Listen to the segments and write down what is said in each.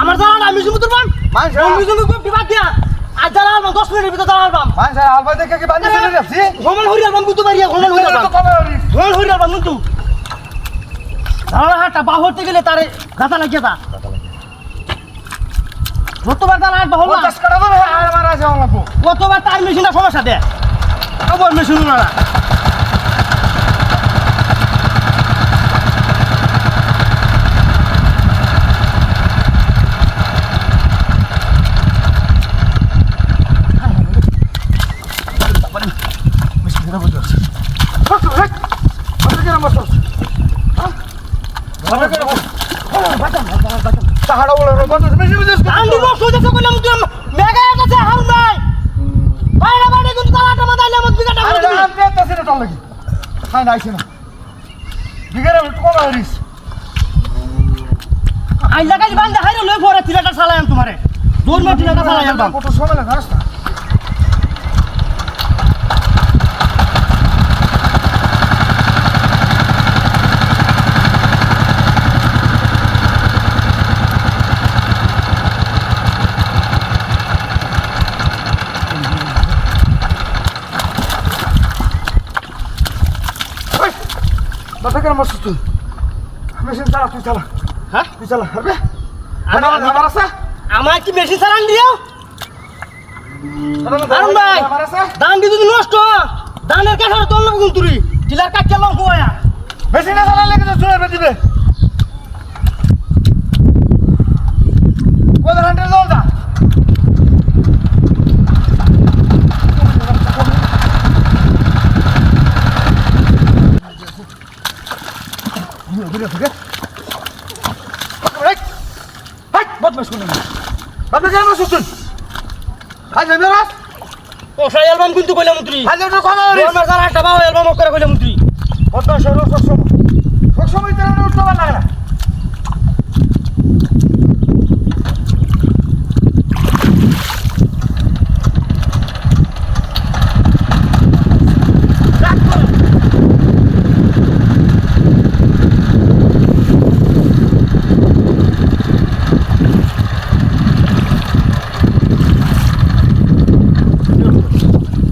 আমার জানা আমি সমুদ্র পাম। আমি সমুদ্র বিবাদ দিয়া। আজ জানা আলবাম দশ মিনিটের ভিতরে জানা আলবাম। আলবা দেখে কি বান্ধি চলে যাচ্ছি? ভ্রমণ হরি আলবাম কিন্তু বাড়িয়া ভ্রমণ হরি আলবাম ভ্রমণ হরি আলবাম কিন্তু জানা হাটটা বা হতে গেলে তারে গাতা লাগিয়ে দা। যতবার তার আট বাহল আর কতবার তার মেশিনটা সমস্যা দেয় আবার মেশিন না তাহাড়া বলে পঞ্চাশ বেশি বেশি আন্দি বক্স হইতেছে কইলাম তুই মেগা আছে হারুন ভাই বাইরে বাইরে কিন্তু তালাটা মাথাইলে আমার বিঘাটা আরে করে দিবি আমি পেতাছি না তোর লাগি খাই না আইছি না বিঘের আমি কম হরিস আই লাগাই বান্দা হাইরে লই পরে তিলাটা চালায়াম তোমারে। দূর মে তিলাটা চালায়াম কত সময় লাগে রাস্তা? বাসা কেন বসছিস তুই? মেশিন চালা তুই চালা। হ্যাঁ? তুই চালা হবে আমি- আমার আছে? আমার কি মেশিন চালান দিও? হারুন ভাই আমার আছে? দান দি যদি নষ্ট দানের কাঠার তোল না গুনতুরি টিলার কাট কেলাম কোয়া মেশিনে চালা লেগে তো চলে দিবে কোথায় হান্ড্রেড জল দা বদমাস করলেন বদমাস কেন শুনছেন আজ আমি রাত ও সাই অ্যালবাম কিন্তু কইলাম মন্ত্রী আজ ওটা কথা হরিস আমার একটা বাবা অ্যালবাম করে কইলাম মন্ত্রী বদমাস সবসময়। সবসময় তারা উঠতে পারে না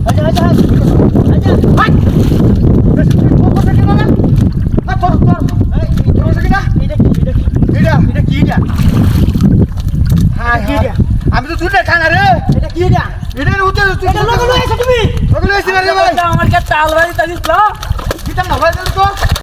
আচ্ছা আচ্ছা আচ্ছা এটা কি এটা কি এটা কি এটা খানা রে। এটা কি এটা? এটা উঠে এটা লগো লইছো তুমি। ওগুলো এসে রে আমার কে তাল বাড়ি তালিস না দিতাম না ভাই তো।